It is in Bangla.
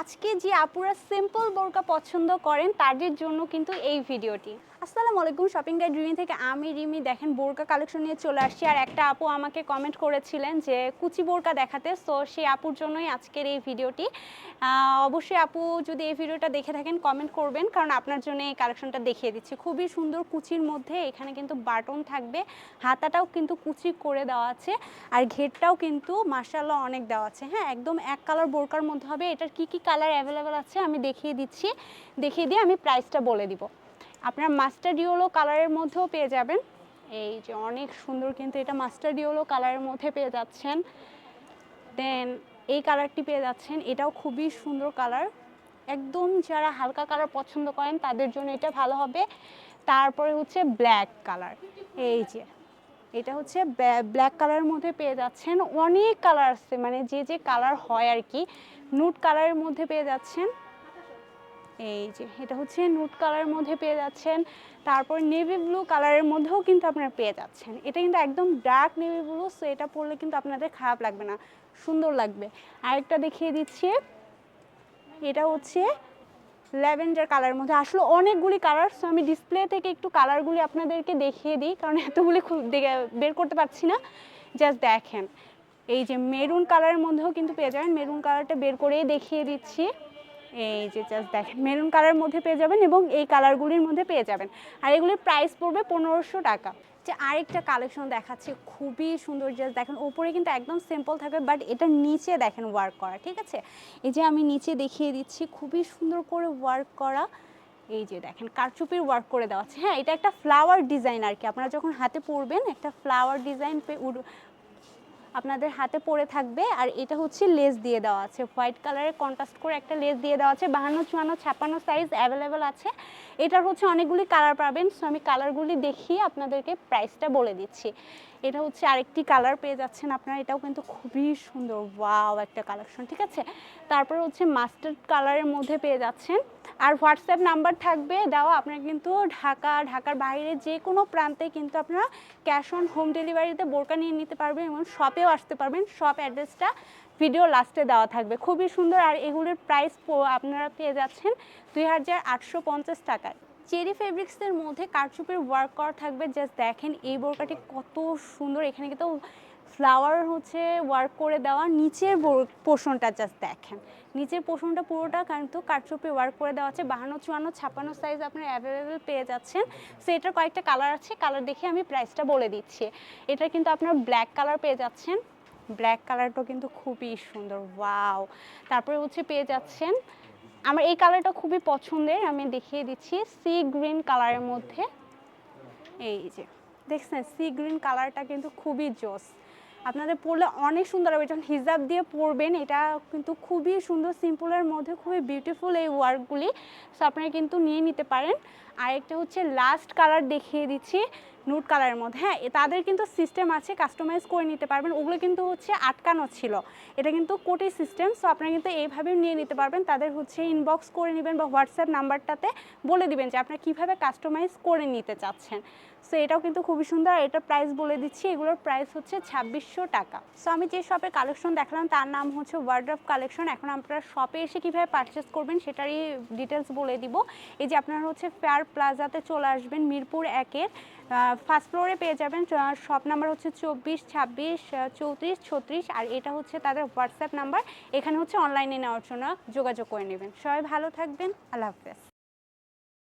আজকে যে আপুরা সিম্পল বোরকা পছন্দ করেন তাদের জন্য কিন্তু এই ভিডিওটি। আসসালামু আলাইকুম শপিং গাইড রিমি থেকে আমি রিমি। দেখেন, বোরকা কালেকশন নিয়ে চলে আসছি। আর একটা আপু আমাকে কমেন্ট করেছিলেন যে, কুচি বোরকা দেখাতে। সো সেই আপুর জন্যই আজকের এই ভিডিওটি। অবশ্যই আপু যদি এই ভিডিওটা দেখে থাকেন কমেন্ট করবেন। কারণ আপনার জন্য এই কালেকশনটা দেখিয়ে দিচ্ছি। খুবই সুন্দর কুচির মধ্যে এখানে কিন্তু বাটন থাকবে। হাতাটাও কিন্তু কুচি করে দেওয়া আছে। আর ঘেরটাও কিন্তু মার্শাল্লাহ অনেক দেওয়া আছে। হ্যাঁ একদম এক কালার বোরকার মধ্যে হবে। এটার কি কি কালার অ্যাভেলেবেল আছে আমি দেখিয়ে দিচ্ছি। দেখিয়ে দিয়ে আমি প্রাইসটা বলে দিব। আপনার মাস্টার ডিওলো কালারের মধ্যেও পেয়ে যাবেন। এই যে অনেক সুন্দর কিন্তু এটা মাস্টার ডিওলো কালারের মধ্যে পেয়ে যাচ্ছেন। দেন এই কালারটি পেয়ে যাচ্ছেন, এটাও খুবই সুন্দর কালার। একদম যারা হালকা কালার পছন্দ করেন তাদের জন্য এটা ভালো হবে। তারপরে হচ্ছে ব্ল্যাক কালার। এই যে, এটা হচ্ছে ব্ল্যাক কালারের মধ্যে পেয়ে যাচ্ছেন। অনেক কালার আছে মানে যে যে কালার হয় আর কি, নুট কালারের মধ্যে পেয়ে যাচ্ছেন। এই যে, এটা হচ্ছে নুট কালারের মধ্যে পেয়ে যাচ্ছেন। তারপর নেভি ব্লু কালারের মধ্যেও কিন্তু আপনারা পেয়ে যাচ্ছেন। এটা কিন্তু একদম ডার্ক নেভি ব্লু সো এটা পরলে কিন্তু আপনাদের খারাপ লাগবে না, সুন্দর লাগবে। আরেকটা দেখিয়ে দিচ্ছি। এটা হচ্ছে ল্যাভেন্ডার কালারের মধ্যে। আসলে অনেকগুলি কালার সো আমি ডিসপ্লে থেকে একটু কালারগুলি আপনাদেরকে দেখিয়ে দিই, কারণ এতগুলি খুব বের করতে পারছি না। জাস্ট দেখেন। এই যে মেরুন কালারের মধ্যেও কিন্তু পেয়ে যাবেন। মেরুন কালারটা বের করেই দেখিয়ে দিচ্ছি। এই যে জাস্ট দেখেন মেরুন কালার মধ্যে পেয়ে যাবেন এবং এই কালারগুলির মধ্যে পেয়ে যাবেন। আর এগুলির প্রাইস পড়বে পনেরোশো টাকা। যে আরেকটা কালেকশন দেখাচ্ছে, খুবই সুন্দর জাস্ট দেখেন, ওপরে কিন্তু একদম সিম্পল থাকবে বাট এটা নিচে দেখেন ওয়ার্ক করা, ঠিক আছে? এই যে আমি নিচে দেখিয়ে দিচ্ছি, খুবই সুন্দর করে ওয়ার্ক করা। এই যে দেখেন, কারচুপির ওয়ার্ক করে দেওয়া আছে। হ্যাঁ এটা একটা ফ্লাওয়ার ডিজাইন আর কি। আপনারা যখন হাতে পরবেন, একটা ফ্লাওয়ার ডিজাইন আপনাদের হাতে পড়ে থাকবে। আর এটা হচ্ছে লেস দিয়ে দেওয়া আছে। হোয়াইট কালারের কন্ট্রাস্ট করে একটা লেস দিয়ে দেওয়া আছে। বাহান্ন, চুয়ান্ন, ছাপ্পান্ন সাইজ অ্যাভেলেবেল আছে। এটার হচ্ছে অনেকগুলি কালার পাবেন। সো আমি কালারগুলি দেখিয়ে আপনাদেরকে প্রাইসটা বলে দিচ্ছি। এটা হচ্ছে আরেকটি কালার পেয়ে যাচ্ছেন আপনারা। এটাও কিন্তু খুবই সুন্দর। ওয়াও একটা কালেকশন ঠিক আছে? তারপর হচ্ছে মাস্টার্ড কালারের মধ্যে পেয়ে যাচ্ছেন। আর হোয়াটসঅ্যাপ নাম্বার থাকবে দেওয়া। আপনারা কিন্তু ঢাকা, ঢাকার বাইরে যে কোনো প্রান্তে কিন্তু আপনারা ক্যাশ অন হোম ডেলিভারিতে বোরকা নিয়ে নিতে পারবেন এবং শপেও আসতে পারবেন। শপ অ্যাড্রেসটা ভিডিও লাস্টে দেওয়া থাকবে। খুবই সুন্দর। আর এগুলোর প্রাইস আপনারা পেয়ে যাচ্ছেন দুই হাজার আটশো পঞ্চাশ টাকায়। চেরি ফেব্রিক্সের মধ্যে কারচুপের ওয়ার্ক করা থাকবে। জাস্ট দেখেন এই বোরকাটি কত সুন্দর। এখানে কিন্তু ফ্লাওয়ার হচ্ছে ওয়ার্ক করে দেওয়া। নিচের পোর্শনটা জাস্ট দেখেন। নিচের পোর্শনটা পুরোটা কিন্তু কারচুপি ওয়ার্ক করে দেওয়া আছে। বাহান্ন, চুয়ান্ন, ছাপ্পান্ন সাইজ আপনার অ্যাভেলেবেল পেয়ে যাচ্ছেন। সো এটার কয়েকটা কালার আছে। কালার দেখে আমি প্রাইসটা বলে দিচ্ছি। এটা কিন্তু আপনার ব্ল্যাক কালার পেয়ে যাচ্ছেন। ব্ল্যাক কালারটাও কিন্তু খুবই সুন্দর। ওয়াও তারপরে হচ্ছে পেয়ে যাচ্ছেন আমার এই কালারটা খুবই পছন্দের, আমি দেখিয়ে দিচ্ছি সি গ্রিন কালারের মধ্যে। এই যে, দেখছেন সি গ্রিন কালারটা কিন্তু খুবই জোস। আপনাদের পরলে অনেক সুন্দর হবে যখন হিজাব দিয়ে পরবেন, এটা কিন্তু খুবই সুন্দর সিম্পলের মধ্যে খুবই বিউটিফুল এই ওয়ার্কগুলি সো আপনারা কিন্তু নিয়ে নিতে পারেন। আর একটা হচ্ছে লাস্ট কালার দেখিয়ে দিচ্ছি নুট কালারের মধ্যে। হ্যাঁ তাদের কিন্তু সিস্টেম আছে কাস্টমাইজ করে নিতে পারবেন। ওগুলো কিন্তু হচ্ছে আটকানো ছিল। এটা কিন্তু কোটি সিস্টেম সো আপনারা কিন্তু এইভাবেও নিয়ে নিতে পারবেন। তাদের হচ্ছে ইনবক্স করে নেবেন বা হোয়াটসঅ্যাপ নাম্বারটাতে বলে দিবেন যে আপনারা কীভাবে কাস্টমাইজ করে নিতে চাচ্ছেন। সো এটাও কিন্তু খুবই সুন্দর। এটার প্রাইস বলে দিচ্ছি, এগুলোর প্রাইস হচ্ছে ছাব্বিশশো টাকা। সো আমি যে শপের কালেকশন দেখালাম, তার নাম হচ্ছে ওয়ার্ড্রপ কালেকশন এখন আপনারা শপে এসে কীভাবে পারচেস করবেন, সেটারই ডিটেলস বলে দিব। এই যে আপনারা হচ্ছে ফেয়ার প্লাজাতে চলে আসবেন, মিরপুর একের ফার্স্ট ফ্লোরে পেয়ে যাবেন শপ নাম্বার হচ্ছে চব্বিশ, ছাব্বিশ চৌত্রিশ, ছত্রিশ, আর এটা হচ্ছে তাদের হোয়াটসঅ্যাপ নাম্বার এখানে হচ্ছে অনলাইনে নেওয়ার জন্য যোগাযোগ করে নেবেন। সবাই ভালো থাকবেন। আল্লাহ হাফেজ।